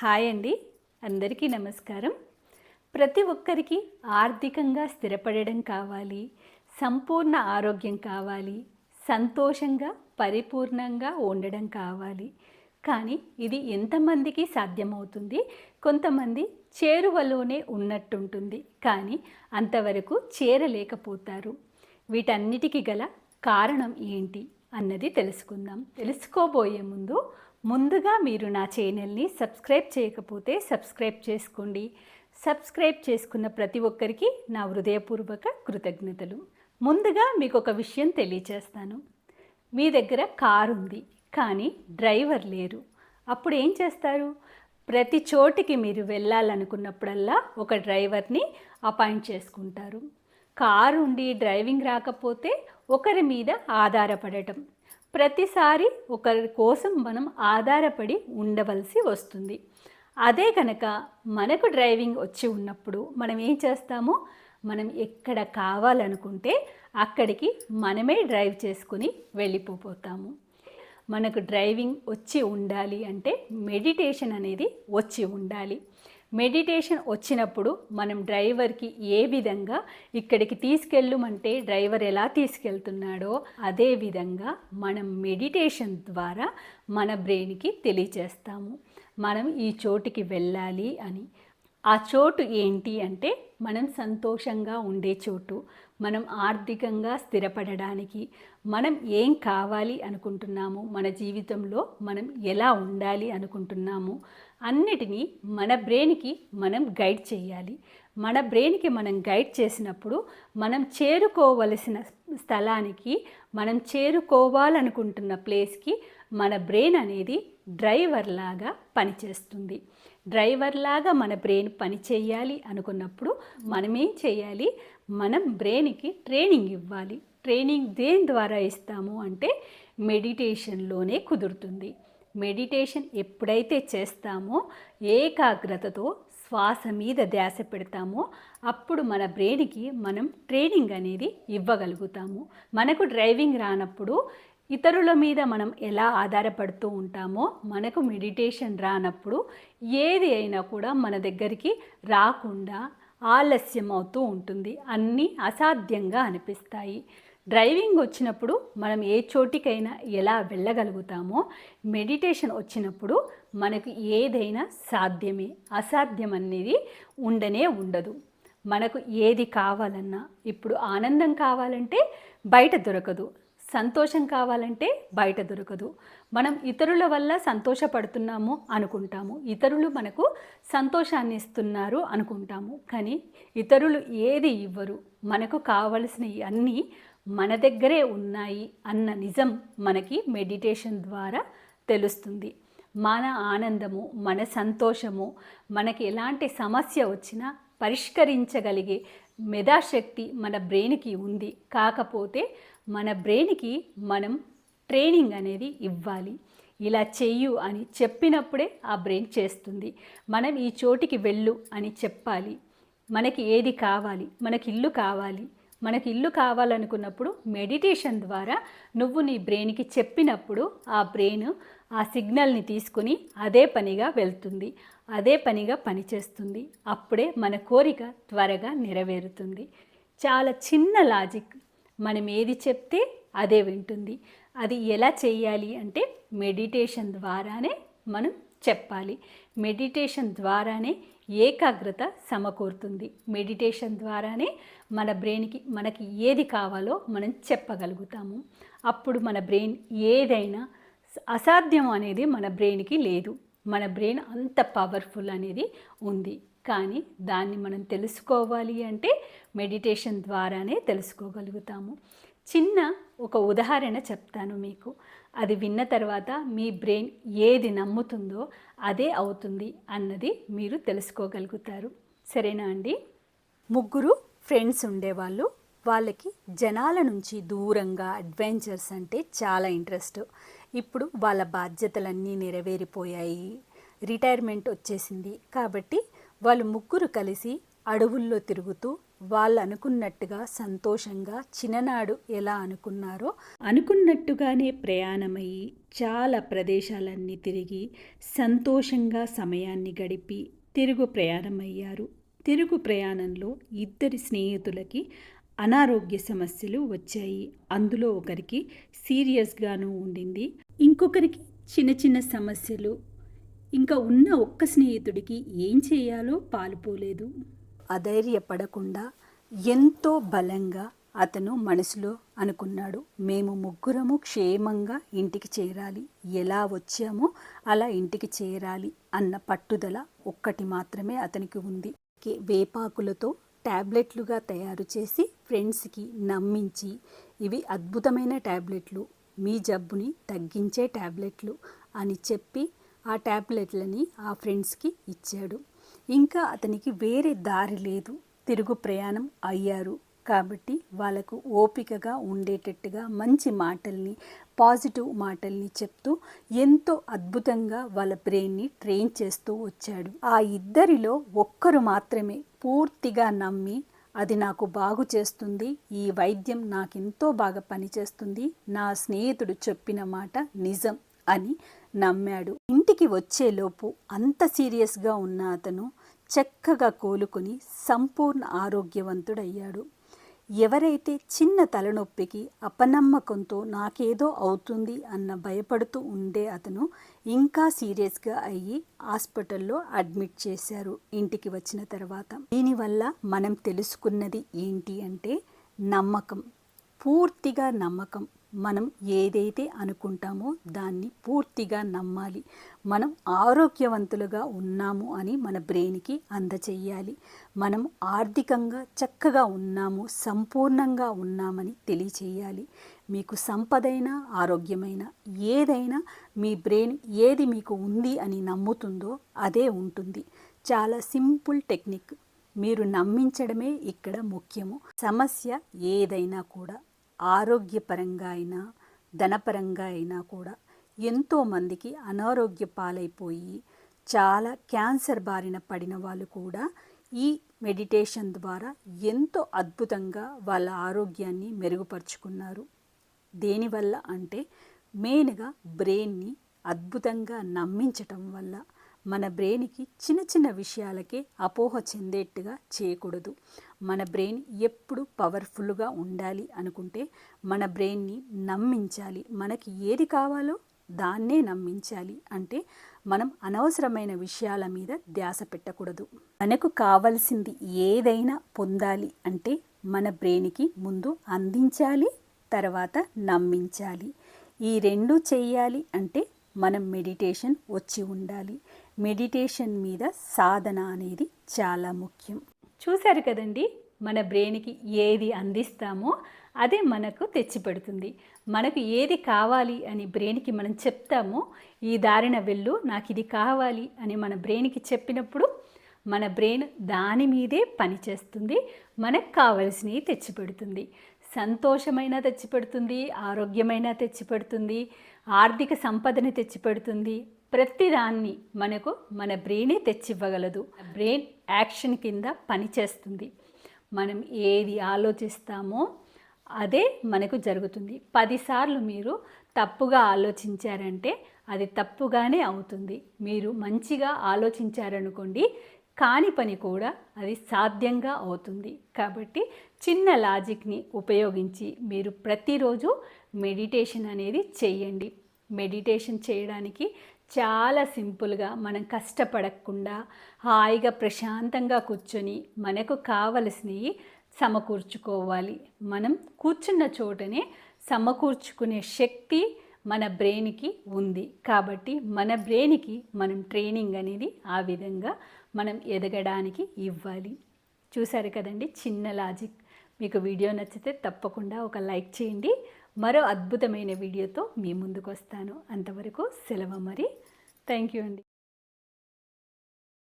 Hi అండి. అందరికీ నమస్కారం. ప్రతి ఒక్కరికి ఆర్థికంగా స్థిరపడడం కావాలి సంపూర్ణ ఆరోగ్యం కావాలి సంతోషంగా పరిపూర్ణంగా ఉండడం కావాలి. కానీ ఇది ఎంతమందికి సాధ్యమవుతుంది? కొంతమంది చేరువలోనే ఉన్నట్టుంటుంది. కానీ అంతవరకు చేరలేకపోతారు. వీటన్నిటికీ గల కారణం ఏంటి అన్నది తెలుసుకుందాం. తెలుసుకోబోయే ముందు ముందుగా మీరు నా ఛానల్ని సబ్స్క్రైబ్ చేయకపోతే సబ్స్క్రైబ్ చేసుకోండి. సబ్స్క్రైబ్ చేసుకున్న ప్రతి ఒక్కరికి నా హృదయపూర్వక కృతజ్ఞతలు. ముందుగా మీకు ఒక విషయం తెలియచేస్తాను. మీ దగ్గర కారు ఉంది కానీ డ్రైవర్ లేరు. అప్పుడు ఏం చేస్తారు? ప్రతి చోటికి మీరు వెళ్ళాలనుకున్నప్పుడల్లా ఒక డ్రైవర్ని అపాయింట్ చేసుకుంటారు. కారు ఉండి డ్రైవింగ్ రాకపోతే ఒకరి మీద ఆధారపడటం. ప్రతిసారి ఒకరి కోసం మనం ఆధారపడి ఉండవలసి వస్తుంది. అదే కనుక మనకు డ్రైవింగ్ వచ్చి ఉన్నప్పుడు మనం ఏం చేస్తాము? మనం ఎక్కడ కావాలనుకుంటే అక్కడికి మనమే డ్రైవ్ చేసుకుని వెళ్ళిపోతాము. మనకు డ్రైవింగ్ వచ్చి ఉండాలి అంటే మెడిటేషన్ అనేది వచ్చి ఉండాలి. మెడిటేషన్ వచ్చినప్పుడు మనం డ్రైవర్కి ఏ విధంగా ఇక్కడికి తీసుకెళ్ళమంటే డ్రైవర్ ఎలా తీసుకెళ్తున్నాడో అదే విధంగా మనం మెడిటేషన్ ద్వారా మన బ్రెయిన్కి తెలియజేస్తాము. మనం ఈ చోటుకి వెళ్ళాలి అని. ఆ చోటు ఏంటి అంటే మనం సంతోషంగా ఉండే చోటు. మనం ఆర్థికంగా స్థిరపడడానికి మనం ఏం కావాలి అనుకుంటున్నాము? మన జీవితంలో మనం ఎలా ఉండాలి అనుకుంటున్నాము? అన్నిటినీ మన బ్రెయిన్కి మనం గైడ్ చేయాలి. మన బ్రెయిన్కి మనం గైడ్ చేసినప్పుడు మనం చేరుకోవలసిన స్థలానికి మనం చేరుకోవాలనుకుంటున్న ప్లేస్కి మన బ్రెయిన్ అనేది డ్రైవర్ లాగా పనిచేస్తుంది. డ్రైవర్ లాగా మన బ్రెయిన్ పని చేయాలి అనుకున్నప్పుడు మనం ఏం చేయాలి? మనం బ్రెయిన్కి ట్రైనింగ్ ఇవ్వాలి. ట్రైనింగ్ దేని ద్వారా ఇస్తాము అంటే మెడిటేషన్లోనే కుదురుతుంది. మెడిటేషన్ ఎప్పుడైతే చేస్తామో ఏకాగ్రతతో శ్వాస మీద ధ్యాస పెడతామో అప్పుడు మన బ్రెయిన్కి మనం ట్రైనింగ్ అనేది ఇవ్వగలుగుతాము. మనకు డ్రైవింగ్ రానప్పుడు ఇతరుల మీద మనం ఎలా ఆధారపడుతూ ఉంటామో మనకు మెడిటేషన్ రానప్పుడు ఏది అయినా కూడా మన దగ్గరికి రాకుండా ఆలస్యం అవుతూ ఉంటుంది. అన్నీ అసాధ్యంగా అనిపిస్తాయి. డ్రైవింగ్ వచ్చినప్పుడు మనం ఏ చోటికైనా ఎలా వెళ్ళగలుగుతామో మెడిటేషన్ వచ్చినప్పుడు మనకు ఏదైనా సాధ్యమే అసాధ్యం అనేది ఉండనే ఉండదు. మనకు ఏది కావాలన్నా ఇప్పుడు ఆనందం కావాలంటే బయట దొరకదు సంతోషం కావాలంటే బయట దొరకదు. మనం ఇతరుల వల్ల సంతోషపడుతున్నాము అనుకుంటాము ఇతరులు మనకు సంతోషాన్ని ఇస్తున్నారు అనుకుంటాము. కానీ ఇతరులు ఏది ఇవ్వరు మనకు కావలసినవి అన్నీ మన దగ్గరే ఉన్నాయి అన్న నిజం మనకి మెడిటేషన్ ద్వారా తెలుస్తుంది. మన ఆనందము మన సంతోషము మనకి ఎలాంటి సమస్య వచ్చినా పరిష్కరించగలిగే మెధాశక్తి మన బ్రెయిన్కి ఉంది. కాకపోతే మన బ్రెయిన్కి మనం ట్రైనింగ్ అనేది ఇవ్వాలి. ఇలా చెయ్యు అని చెప్పినప్పుడే ఆ బ్రెయిన్ చేస్తుంది. మనం ఈ చోటికి వెళ్ళు అని చెప్పాలి. మనకి ఏది కావాలి? మనకి ఇల్లు కావాలి. మనకి ఇల్లు కావాలనుకున్నప్పుడు మెడిటేషన్ ద్వారా నువ్వు నీ బ్రెయిన్కి చెప్పినప్పుడు ఆ బ్రెయిన్ ఆ సిగ్నల్ని తీసుకుని అదే పనిగా వెళ్తుంది. అదే పనిగా పనిచేస్తుంది. అప్పుడే మన కోరిక త్వరగా నెరవేరుతుంది. చాలా చిన్న లాజిక్. మనం ఏది చెప్తే అదే వింటుంది. అది ఎలా చేయాలి అంటే మెడిటేషన్ ద్వారానే మనం చెప్పాలి. మెడిటేషన్ ద్వారానే ఏకాగ్రత సమకూరుతుంది. మెడిటేషన్ ద్వారానే మన బ్రెయిన్కి మనకి ఏది కావాలో మనం చెప్పగలుగుతాము. అప్పుడు మన బ్రెయిన్ ఏదైనా అసాధ్యం అనేది మన బ్రెయిన్కి లేదు. మన బ్రెయిన్ అంత పవర్ఫుల్ అనేది ఉంది. కానీ దాన్ని మనం తెలుసుకోవాలి అంటే మెడిటేషన్ ద్వారానే తెలుసుకోగలుగుతాము. చిన్న ఒక ఉదాహరణ చెప్తాను మీకు. అది విన్న తర్వాత మీ బ్రెయిన్ ఏది నమ్ముతుందో అదే అవుతుంది అన్నది మీరు తెలుసుకోగలుగుతారు. సరేనా అండి? ముగ్గురు ఫ్రెండ్స్ ఉండేవాళ్ళు. వాళ్ళకి జనాల నుంచి దూరంగా అడ్వెంచర్స్ అంటే చాలా ఇంట్రెస్ట్. ఇప్పుడు వాళ్ళ బాధ్యతలన్నీ నెరవేరిపోయాయి. రిటైర్మెంట్ వచ్చేసింది. కాబట్టి వాళ్ళు ముగ్గురు కలిసి అడవుల్లో తిరుగుతూ వాళ్ళు అనుకున్నట్టుగా సంతోషంగా చిన్ననాడు ఎలా అనుకున్నారో అనుకున్నట్టుగానే ప్రయాణమయ్యి చాలా ప్రదేశాలన్నీ తిరిగి సంతోషంగా సమయాన్ని గడిపి తిరుగు ప్రయాణమయ్యారు. తిరుగు ప్రయాణంలో ఇద్దరి స్నేహితులకి అనారోగ్య సమస్యలు వచ్చాయి. అందులో ఒకరికి సీరియస్గాను ఉండింది. ఇంకొకరికి చిన్న చిన్న సమస్యలు. ఇంకా ఉన్న ఒక్క స్నేహితుడికి ఏం చేయాలో పాలుపోలేదు. అధైర్యపడకుండా ఎంతో బలంగా అతను మనసులో అనుకున్నాడు. మేము ముగ్గురము క్షేమంగా ఇంటికి చేరాలి. ఎలా వచ్చామో అలా ఇంటికి చేరాలి అన్న పట్టుదల ఒక్కటి మాత్రమే అతనికి ఉంది. వేపాకులతో ట్యాబ్లెట్లుగా తయారు చేసి ఫ్రెండ్స్కి నమ్మించి ఇవి అద్భుతమైన ట్యాబ్లెట్లు మీ జబ్బుని తగ్గించే ట్యాబ్లెట్లు అని చెప్పి ఆ ట్యాబ్లెట్లని ఆ ఫ్రెండ్స్కి ఇచ్చాడు. ఇంకా అతనికి వేరే దారి లేదు. తిరుగు ప్రయాణం అయ్యారు. కాబట్టి వాళ్ళకు ఓపికగా ఉండేటట్టుగా మంచి మాటల్ని పాజిటివ్ మాటల్ని చెప్తూ ఎంతో అద్భుతంగా వాళ్ళ బ్రెయిన్ని ట్రైన్ చేస్తూ వచ్చాడు. ఆ ఇద్దరిలో ఒక్కరు మాత్రమే పూర్తిగా నమ్మి అది నాకు బాగు చేస్తుంది. ఈ వైద్యం నాకెంతో బాగా పనిచేస్తుంది. నా స్నేహితుడు చెప్పిన మాట నిజం అని నమ్మాడు. ఇంటికి వచ్చేలోపు అంత సీరియస్గా ఉన్న అతను చక్కగా కోలుకొని సంపూర్ణ ఆరోగ్యవంతుడయ్యాడు. ఎవరైతే చిన్న తలనొప్పికి అపనమ్మకంతో నాకేదో అవుతుంది అన్న భయపడుతూ ఉండే అతను ఇంకా సీరియస్గా అయ్యి హాస్పిటల్లో అడ్మిట్ చేశారు ఇంటికి వచ్చిన తర్వాత. దీనివల్ల మనం తెలుసుకున్నది ఏంటి అంటే నమ్మకం పూర్తిగా నమ్మకం. మనం ఏదైతే అనుకుంటామో దాన్ని పూర్తిగా నమ్మాలి. మనం ఆరోగ్యవంతులుగా ఉన్నాము అని మన బ్రెయిన్కి అందచేయాలి. మనం ఆర్థికంగా చక్కగా ఉన్నాము సంపూర్ణంగా ఉన్నామని తెలియచేయాలి. మీకు సంపదైన ఆరోగ్యమైన ఏదైనా మీ బ్రెయిన్ ఏది మీకు ఉంది అని నమ్ముతుందో అదే ఉంటుంది. చాలా సింపుల్ టెక్నిక్. మీరు నమ్మించడమే ఇక్కడ ముఖ్యము. సమస్య ఏదైనా కూడా ఆరోగ్యపరంగా అయినా ధనపరంగా అయినా కూడా ఎంతోమందికి అనారోగ్య పాలైపోయి చాలా క్యాన్సర్ బారిన పడిన వాళ్ళు కూడా ఈ మెడిటేషన్ ద్వారా ఎంతో అద్భుతంగా వాళ్ళ ఆరోగ్యాన్ని మెరుగుపరుచుకున్నారు. దేనివల్ల అంటే మెయిన్గా బ్రెయిన్ని అద్భుతంగా నమ్మించటం వల్ల మన బ్రెయిన్కి చిన్న చిన్న విషయాలకే అపోహ చెందేట్టుగా చేయకూడదు. మన బ్రెయిన్ ఎప్పుడు పవర్ఫుల్గా ఉండాలి అనుకుంటే మన బ్రెయిన్ని నమ్మించాలి. మనకి ఏది కావాలో దాన్నే నమ్మించాలి అంటే మనం అనవసరమైన విషయాల మీద ధ్యాస పెట్టకూడదు. మనకు కావలసింది ఏదైనా పొందాలి అంటే మన బ్రెయిన్కి ముందు అందించాలి తర్వాత నమ్మించాలి. ఈ రెండు చెయ్యాలి అంటే మనం మెడిటేషన్ వచ్చి ఉండాలి. మెడిటేషన్ మీద సాధన అనేది చాలా ముఖ్యం. చూశారు కదండి మన బ్రెయిన్కి ఏది అందిస్తామో అదే మనకు తెచ్చిపెడుతుంది. మనకు ఏది కావాలి అని బ్రెయిన్కి మనం చెప్తామో ఈ దారిన వెళ్ళు నాకు ఇది కావాలి అని మన బ్రెయిన్కి చెప్పినప్పుడు మన బ్రెయిన్ దాని మీదే పనిచేస్తుంది మనకు కావలసినవి తెచ్చిపెడుతుంది. సంతోషమైన తెచ్చిపెడుతుంది ఆరోగ్యమైన తెచ్చిపెడుతుంది ఆర్థిక సంపదని తెచ్చిపెడుతుంది ప్రతిదాన్ని మనకు మన బ్రెయినే తెచ్చివ్వగలదు. బ్రెయిన్ యాక్షన్ కింద పనిచేస్తుంది. మనం ఏది ఆలోచిస్తామో అదే మనకు జరుగుతుంది. పదిసార్లు మీరు తప్పుగా ఆలోచించారంటే అది తప్పుగానే అవుతుంది. మీరు మంచిగా ఆలోచించారనుకోండి కాని పని కూడా అది సాధ్యంగా అవుతుంది. కాబట్టి చిన్న లాజిక్ని ఉపయోగించి మీరు ప్రతిరోజు మెడిటేషన్ అనేది చేయండి. మెడిటేషన్ చేయడానికి చాలా సింపుల్గా మనం కష్టపడకుండా హాయిగా ప్రశాంతంగా కూర్చొని మనకు కావలసినవి సమకూర్చుకోవాలి. మనం కూర్చున్న చోటనే సమకూర్చుకునే శక్తి మన బ్రెయిన్కి ఉంది. కాబట్టి మన బ్రెయిన్కి మనం ట్రైనింగ్ అనేది ఆ విధంగా మనం ఎదగడానికి ఇవ్వాలి. చూసారు కదండి? చిన్న లాజిక్. మీకు వీడియో నచ్చితే తప్పకుండా ఒక లైక్ చేయండి. మరో అద్భుతమైన వీడియోతో మీ ముందుకు వస్తాను. అంతవరకు సెలవు మరి. థ్యాంక్ యూ అండి.